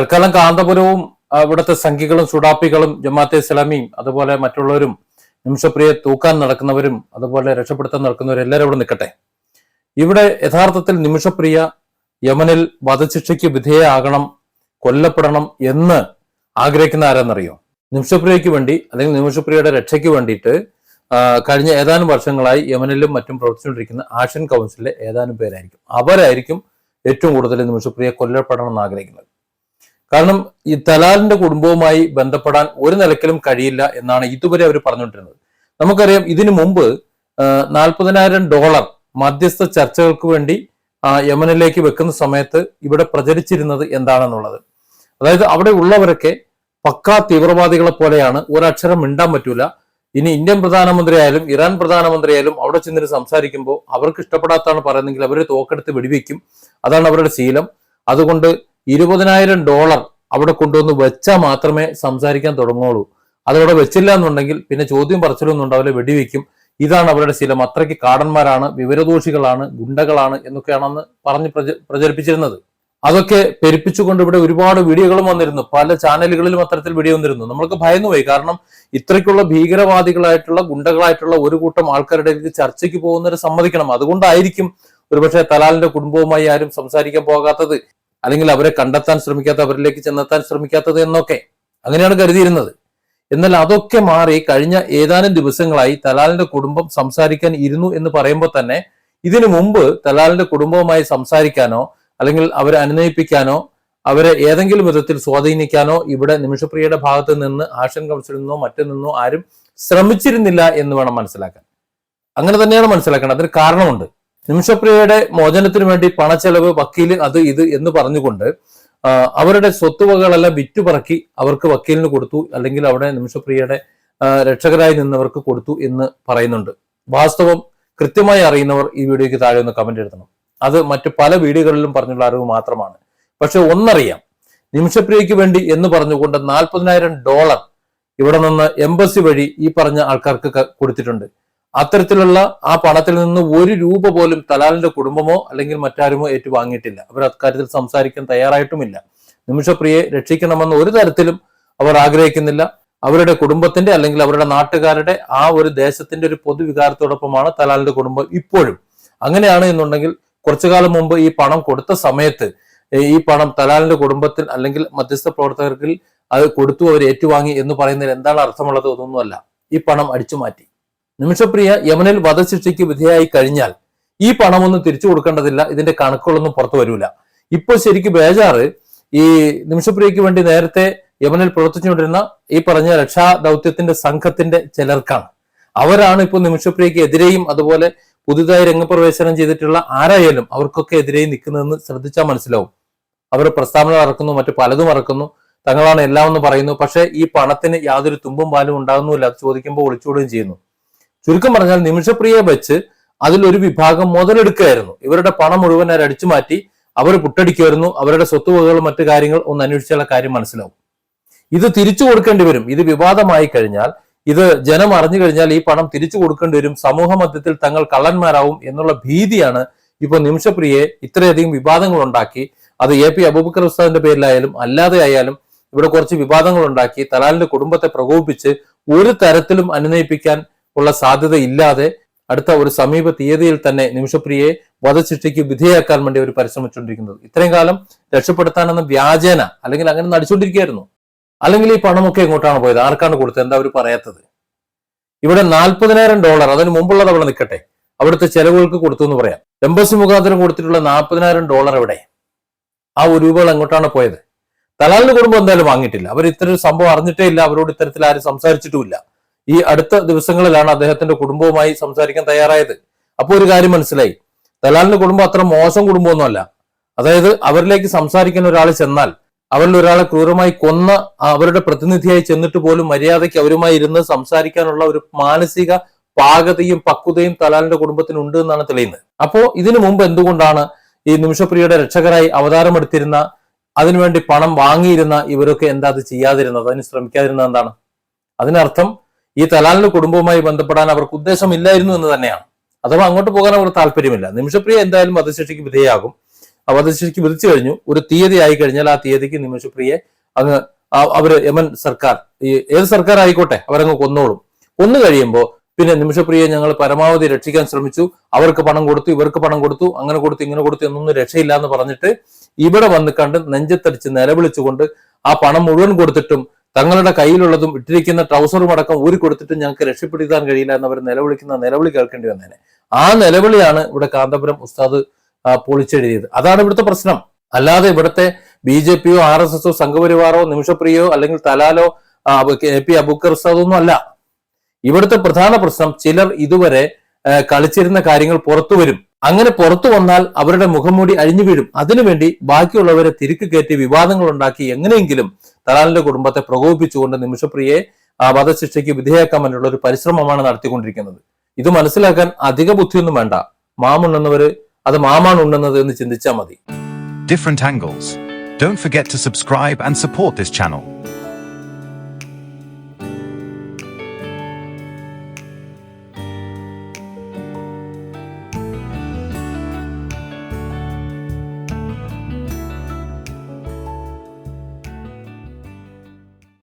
തൽക്കാലം കാന്തപുരവും ഇവിടുത്തെ സംഖ്യകളും സുഡാപ്പികളും ജമാഅത്തെ ഇസ്ലാമിയും അതുപോലെ മറ്റുള്ളവരും നിമിഷപ്രിയെ തൂക്കാൻ നടക്കുന്നവരും അതുപോലെ രക്ഷപ്പെടുത്താൻ നടക്കുന്നവരും എല്ലാവരും ഇവിടെ നിൽക്കട്ടെ. ഇവിടെ യഥാർത്ഥത്തിൽ നിമിഷപ്രിയ യമനിൽ വധശിക്ഷയ്ക്ക് വിധേയമാകണം കൊല്ലപ്പെടണം എന്ന് ആഗ്രഹിക്കുന്ന ആരാന്നറിയോ? നിമിഷപ്രിയയ്ക്ക് വേണ്ടി അല്ലെങ്കിൽ നിമിഷപ്രിയയുടെ രക്ഷയ്ക്ക് വേണ്ടിയിട്ട് കഴിഞ്ഞ ഏതാനും വർഷങ്ങളായി യമനിലും മറ്റും പ്രവർത്തിച്ചുകൊണ്ടിരിക്കുന്ന ആഷ്യൻ കൗൺസിലിലെ ഏതാനും പേരായിരിക്കും. അവരായിരിക്കും ഏറ്റവും കൂടുതൽ നിമിഷപ്രിയ കൊല്ലപ്പെടണം എന്ന് ആഗ്രഹിക്കുന്നത്. കാരണം ഈ തലാലിന്റെ കുടുംബവുമായി ബന്ധപ്പെടാൻ ഒരു നിലയ്ക്കലും കഴിയില്ല എന്നാണ് ഇതുവരെ അവർ പറഞ്ഞുകൊണ്ടിരുന്നത്. നമുക്കറിയാം ഇതിനു മുമ്പ് നാൽപ്പതിനായിരം ഡോളർ മധ്യസ്ഥ ചർച്ചകൾക്ക് വേണ്ടി യമനിലേക്ക് വെക്കുന്ന സമയത്ത് ഇവിടെ പ്രചരിച്ചിരുന്നത് എന്താണെന്നുള്ളത്. അതായത് അവിടെ ഉള്ളവരൊക്കെ പക്കാ തീവ്രവാദികളെ പോലെയാണ് ഒരക്ഷരം മിണ്ടാൻ പറ്റൂല. ഇനി ഇന്ത്യൻ പ്രധാനമന്ത്രിയായാലും ഇറാൻ പ്രധാനമന്ത്രിയായാലും അവിടെ ചെന്നിട്ട് സംസാരിക്കുമ്പോൾ അവർക്ക് ഇഷ്ടപ്പെടാത്താണ് പറയുന്നെങ്കിൽ അവരെ തോക്കെടുത്ത് വെടിവെക്കും. അതാണ് അവരുടെ ശീലം. അതുകൊണ്ട് ഇരുപതിനായിരം ഡോളർ അവിടെ കൊണ്ടുവന്ന് വെച്ചാൽ മാത്രമേ സംസാരിക്കാൻ തുടങ്ങുള്ളൂ അതവിടെ വെച്ചില്ല എന്നുണ്ടെങ്കിൽ പിന്നെ ചോദ്യം പറച്ചിലൊന്നും ഉണ്ടാവില്ല വെടിവെക്കും. ഇതാണ് അവരുടെ ശീലം. അത്രയ്ക്ക് കാടന്മാരാണ് വിവരദോഷികളാണ് ഗുണ്ടകളാണ് എന്നൊക്കെയാണെന്ന് പറഞ്ഞ് പ്രച പ്രചരിപ്പിച്ചിരുന്നത്. അതൊക്കെ പെരുപ്പിച്ചുകൊണ്ട് ഇവിടെ ഒരുപാട് വീഡിയോകളും വന്നിരുന്നു. പല ചാനലുകളിലും അത്തരത്തിൽ വീഡിയോ വന്നിരുന്നു. നമ്മൾക്ക് ഭയന്നുപോയി. കാരണം ഇത്രയ്ക്കുള്ള ഭീകരവാദികളായിട്ടുള്ള ഗുണ്ടകളായിട്ടുള്ള ഒരു കൂട്ടം ആൾക്കാരുടെ ചർച്ചയ്ക്ക് പോകുന്നവരെ സമ്മതിക്കണം. അതുകൊണ്ടായിരിക്കും ഒരുപക്ഷെ തലാലിന്റെ കുടുംബവുമായി ആരും സംസാരിക്കാൻ പോകാത്തത്. അല്ലെങ്കിൽ അവരെ കണ്ടെത്താൻ ശ്രമിക്കാത്ത അവരിലേക്ക് ചെന്നെത്താൻ ശ്രമിക്കാത്തത് എന്നൊക്കെ അങ്ങനെയാണ് കരുതിയിരുന്നത്. എന്നാൽ അതൊക്കെ മാറി കഴിഞ്ഞ ഏതാനും ദിവസങ്ങളായി തലാലിന്റെ കുടുംബം സംസാരിക്കാൻ ഇരുന്നു എന്ന് പറയുമ്പോൾ തന്നെ ഇതിനു മുമ്പ് തലാലിന്റെ കുടുംബവുമായി സംസാരിക്കാനോ അല്ലെങ്കിൽ അവരെ അനുനയിപ്പിക്കാനോ അവരെ ഏതെങ്കിലും വിധത്തിൽ സ്വാധീനിക്കാനോ ഇവിടെ നിമിഷപ്രിയയുടെ ഭാഗത്ത് നിന്ന് ആഷൻ കൗൺസിലിൽ നിന്നോ മറ്റു നിന്നോ ആരും ശ്രമിച്ചിരുന്നില്ല എന്ന് വേണം മനസ്സിലാക്കാൻ. അങ്ങനെ തന്നെയാണ് മനസ്സിലാക്കേണ്ടത്. അതിന് കാരണമുണ്ട്. നിമിഷപ്രിയയുടെ മോചനത്തിന് വേണ്ടി പണച്ചെലവ് വക്കീൽ അത് ഇത് എന്ന് പറഞ്ഞുകൊണ്ട് അവരുടെ സ്വത്തുവകകളെല്ലാം വിറ്റുപറക്കി അവർക്ക് വക്കീലിന് കൊടുത്തു അല്ലെങ്കിൽ അവിടെ നിമിഷപ്രിയയുടെ രക്ഷകരായി നിന്നവർക്ക് കൊടുത്തു എന്ന് പറയുന്നുണ്ട്. വാസ്തവം കൃത്യമായി അറിയുന്നവർ ഈ വീഡിയോയ്ക്ക് താഴെ ഒന്ന് കമന്റ് എഴുതണം. അത് മറ്റു പല വീഡിയോകളിലും പറഞ്ഞുള്ള അറിവ് മാത്രമാണ്. പക്ഷെ ഒന്നറിയാം. നിമിഷപ്രിയയ്ക്ക് വേണ്ടി എന്ന് പറഞ്ഞുകൊണ്ട് നാൽപ്പതിനായിരം ഡോളർ ഇവിടെ നിന്ന് എംബസി വഴി ഈ പറഞ്ഞ ആൾക്കാർക്ക് കൊടുത്തിട്ടുണ്ട്. അത്തരത്തിലുള്ള ആ പണത്തിൽ നിന്ന് ഒരു രൂപ പോലും തലാലിന്റെ കുടുംബമോ അല്ലെങ്കിൽ മറ്റാരുമോ ഏറ്റുവാങ്ങിയിട്ടില്ല. അവർ അക്കാര്യത്തിൽ സംസാരിക്കാൻ തയ്യാറായിട്ടുമില്ല. നിമിഷപ്രിയെ രക്ഷിക്കണമെന്ന് ഒരു തരത്തിലും അവർ ആഗ്രഹിക്കുന്നില്ല. അവരുടെ കുടുംബത്തിന്റെ അല്ലെങ്കിൽ അവരുടെ നാട്ടുകാരുടെ ആ ഒരു ദേശത്തിന്റെ ഒരു പൊതുവികാരത്തോടൊപ്പമാണ് തലാലിന്റെ കുടുംബം ഇപ്പോഴും. അങ്ങനെയാണ് എന്നുണ്ടെങ്കിൽ കുറച്ചു കാലം മുമ്പ് ഈ പണം കൊടുത്ത സമയത്ത് ഈ പണം തലാലിന്റെ കുടുംബത്തിൽ അല്ലെങ്കിൽ മധ്യസ്ഥ പ്രവർത്തകർക്ക് അത് കൊടുത്തു അവർ ഏറ്റുവാങ്ങി എന്ന് പറയുന്നതിൽ എന്താണ് അർത്ഥമുള്ളത് ഒന്നൊന്നുമല്ല ഈ പണം അടിച്ചു മാറ്റി നിമിഷപ്രിയ യമനിൽ വധശിക്ഷയ്ക്ക് വിധേയായി കഴിഞ്ഞാൽ ഈ പണമൊന്നും തിരിച്ചു കൊടുക്കേണ്ടതില്ല ഇതിന്റെ കണക്കുകളൊന്നും പുറത്തു വരില്ല ഇപ്പോൾ ശരിക്കും ബേജാറ് ഈ നിമിഷപ്രിയയ്ക്ക് വേണ്ടി നേരത്തെ യമനിൽ പ്രവർത്തിച്ചുകൊണ്ടിരുന്ന ഈ പറഞ്ഞ രക്ഷാ ദൗത്യത്തിന്റെ സംഘത്തിന്റെ ചിലർക്കാണ്. അവരാണ് ഇപ്പോൾ നിമിഷപ്രിയയ്ക്ക് എതിരെയും അതുപോലെ പുതുതായി രംഗപ്രവേശനം ചെയ്തിട്ടുള്ള ആരായാലും അവർക്കൊക്കെ എതിരെയും നിൽക്കുന്നതെന്ന് ശ്രദ്ധിച്ചാൽ മനസ്സിലാവും. അവർ പ്രസ്താവന ഇറക്കുന്നു മറ്റു പലതും ഇറക്കുന്നു തങ്ങളാണ് എല്ലാം എന്ന് പറയുന്നു. പക്ഷേ ഈ പണത്തിന് യാതൊരു തുമ്പും പാലും ഉണ്ടാകുന്നുമില്ല അത് ചോദിക്കുമ്പോൾ ഒളിച്ചോടുകയും ചെയ്യുന്നു. ചുരുക്കം പറഞ്ഞാൽ നിമിഷപ്രിയയെ വെച്ച് അതിലൊരു വിഭാഗം മുതലെടുക്കുകയായിരുന്നു. ഇവരുടെ പണം മുഴുവൻ അവർ അടിച്ചു മാറ്റി അവർ പുട്ടടിക്കുമായിരുന്നു അവരുടെ സ്വത്തുവകകളും മറ്റു കാര്യങ്ങൾ ഒന്ന് അന്വേഷിച്ചുള്ള കാര്യം മനസ്സിലാവും. ഇത് തിരിച്ചു കൊടുക്കേണ്ടി വരും. ഇത് വിവാദമായി കഴിഞ്ഞാൽ ഇത് ജനം അറിഞ്ഞു കഴിഞ്ഞാൽ ഈ പണം തിരിച്ചു കൊടുക്കേണ്ടി വരും സമൂഹ മധ്യത്തിൽ തങ്ങൾ കള്ളന്മാരാവും എന്നുള്ള ഭീതിയാണ് ഇപ്പൊ നിമിഷപ്രിയെ ഇത്രയധികം വിവാദങ്ങൾ ഉണ്ടാക്കി. അത് എ പി അബൂബക്കർ ഉസ്താദിന്റെ പേരിലായാലും അല്ലാതെ ആയാലും ഇവിടെ കുറച്ച് വിവാദങ്ങൾ ഉണ്ടാക്കി തലാലിന്റെ കുടുംബത്തെ പ്രകോപിപ്പിച്ച് ഒരു തരത്തിലും അനുനയിപ്പിക്കാൻ ഉള്ള സാധ്യത ഇല്ലാതെ അടുത്ത ഒരു സമീപ തീയതിയിൽ തന്നെ നിമിഷപ്രിയയെ വധശിക്ഷയ്ക്ക് വിധേയാക്കാൻ വേണ്ടി അവർ പരിശ്രമിച്ചുകൊണ്ടിരിക്കുന്നത്. ഇത്രയും കാലം രക്ഷപ്പെടുത്താനെന്ന വ്യാജേന അല്ലെങ്കിൽ അങ്ങനെ നടിച്ചുകൊണ്ടിരിക്കുകയായിരുന്നു. അല്ലെങ്കിൽ ഈ പണമൊക്കെ എങ്ങോട്ടാണ് പോയത്? ആർക്കാണ് കൊടുത്തത്? എന്താ അവർ പറയാത്തത്? ഇവിടെ നാൽപ്പതിനായിരം ഡോളർ അതിന് മുമ്പുള്ളത് അവിടെ നിൽക്കട്ടെ. അവിടുത്തെ ചെലവുകൾക്ക് കൊടുത്തു എന്ന് പറയാം. എംബസി മുഖാന്തരം കൊടുത്തിട്ടുള്ള നാൽപ്പതിനായിരം ഡോളർ എവിടെ? ആ ഒരു രൂപകൾ എങ്ങോട്ടാണ് പോയത്? തലാലിന്റെ കുടുംബം എന്തായാലും വാങ്ങിയിട്ടില്ല. അവർ ഇത്തരം സംഭവം അറിഞ്ഞിട്ടേ ഇല്ല. അവരോട് ഇത്തരത്തിൽ ആരും സംസാരിച്ചിട്ടുമില്ല. ഈ അടുത്ത ദിവസങ്ങളിലാണ് അദ്ദേഹത്തിന്റെ കുടുംബവുമായി സംസാരിക്കാൻ തയ്യാറായത്. അപ്പോൾ ഒരു കാര്യം മനസ്സിലായി. ദലാലിന്റെ കുടുംബം അത്ര മോശം കുടുംബമൊന്നുമല്ല. അതായത് അവരിലേക്ക് സംസാരിക്കുന്ന ഒരാൾ ചെന്നാൽ അവരിൽ ഒരാളെ ക്രൂരമായി കൊന്ന അവരുടെ പ്രതിനിധിയായി ചെന്നിട്ട് പോലും മര്യാദയ്ക്ക് അവരുമായി ഇരുന്ന് സംസാരിക്കാനുള്ള ഒരു മാനസിക പാകതയും പക്വതയും തലാലിന്റെ കുടുംബത്തിന് ഉണ്ട് എന്നാണ് തെളിയുന്നത്. അപ്പോ ഇതിനു മുമ്പ് എന്തുകൊണ്ടാണ് ഈ നിമിഷപ്രിയയുടെ രക്ഷകരായി അവതാരമെടുത്തിരുന്ന അതിനുവേണ്ടി പണം വാങ്ങിയിരുന്ന ഇവരൊക്കെ എന്താ അത് ചെയ്യാതിരുന്നത്? അതിന് ശ്രമിക്കാതിരുന്നത് എന്താണ്? അതിനർത്ഥം ഈ തലാലിന് കുടുംബവുമായി ബന്ധപ്പെടാൻ അവർക്ക് ഉദ്ദേശമില്ലായിരുന്നു എന്ന് തന്നെയാണ്. അഥവാ അങ്ങോട്ട് പോകാൻ അവർക്ക് താല്പര്യമില്ല. നിമിഷപ്രിയ എന്തായാലും വധശിക്ഷയ്ക്ക് വിധേയാകും. ആ വധശിക്ഷയ്ക്ക് വിധിച്ചു കഴിഞ്ഞു. ഒരു തീയതി ആയി കഴിഞ്ഞാൽ ആ തീയതിക്ക് നിമിഷപ്രിയെ അങ്ങ് അവർ യമൻ സർക്കാർ ഈ ഏത് സർക്കാർ ആയിക്കോട്ടെ അവരങ്ങ് കൊന്നോളും. കൊന്നു കഴിയുമ്പോൾ പിന്നെ നിമിഷപ്രിയെ ഞങ്ങൾ പരമാവധി രക്ഷിക്കാൻ ശ്രമിച്ചു. അവർക്ക് പണം കൊടുത്തു ഇവർക്ക് പണം കൊടുത്തു അങ്ങനെ കൊടുത്തു ഇങ്ങനെ കൊടുത്തു എന്നൊന്നും രക്ഷയില്ല എന്ന് പറഞ്ഞിട്ട് ഇവിടെ വന്ന് കണ്ട് നെഞ്ചത്തടിച്ച് നിലവിളിച്ചുകൊണ്ട് ആ പണം മുഴുവൻ കൊടുത്തിട്ടും തങ്ങളുടെ കയ്യിലുള്ളതും ഇട്ടിരിക്കുന്ന ട്രൗസറും അടക്കം ഊരി കൊടുത്തിട്ട് ഞങ്ങൾക്ക് രക്ഷപ്പെടുത്താൻ കഴിയില്ല എന്നവർ നിലവിളിക്കുന്ന നിലവിളി കേൾക്കേണ്ടി വന്നേനെ. ആ നിലവിളിയാണ് ഇവിടെ കാന്തപുരം ഉസ്താദ് പൊളിച്ചെഴുതിയത്. അതാണ് ഇവിടുത്തെ പ്രശ്നം. അല്ലാതെ ഇവിടുത്തെ ബി ജെ പിയോ ആർ എസ് എസോ സംഘപരിവാറോ നിമിഷപ്രിയോ അല്ലെങ്കിൽ തലാലോ എ പി അബൂക്കർ ഉസ്താദോ ഒന്നും അല്ല. ഇവിടുത്തെ പ്രധാന പ്രശ്നം ചിലർ ഇതുവരെ കളിച്ചിരുന്ന കാര്യങ്ങൾ പുറത്തു വരും. അങ്ങനെ പുറത്തു വന്നാൽ അവരുടെ മുഖംമൂടി അഴിഞ്ഞു വീഴും. അതിനുവേണ്ടി ബാക്കിയുള്ളവരെ തിരിക്ക് കയറ്റി വിവാദങ്ങൾ ഉണ്ടാക്കി എങ്ങനെയെങ്കിലും തലാലിന്റെ കുടുംബത്തെ പ്രകോപിപ്പിച്ചുകൊണ്ട് നിമിഷപ്രിയയെ വധശിക്ഷയ്ക്ക് വിധേയക്കാമെന്നുള്ള ഒരു പരിശ്രമമാണ് നടത്തിക്കൊണ്ടിരിക്കുന്നത്. ഇത് മനസ്സിലാക്കാൻ അധിക ബുദ്ധിയൊന്നും വേണ്ട. മാമുണ്ണുന്നവര് അത് മാമാണ് ഉണ്ണുന്നത് എന്ന് ചിന്തിച്ചാൽ മതി. Different angles don't forget to subscribe and support this channel.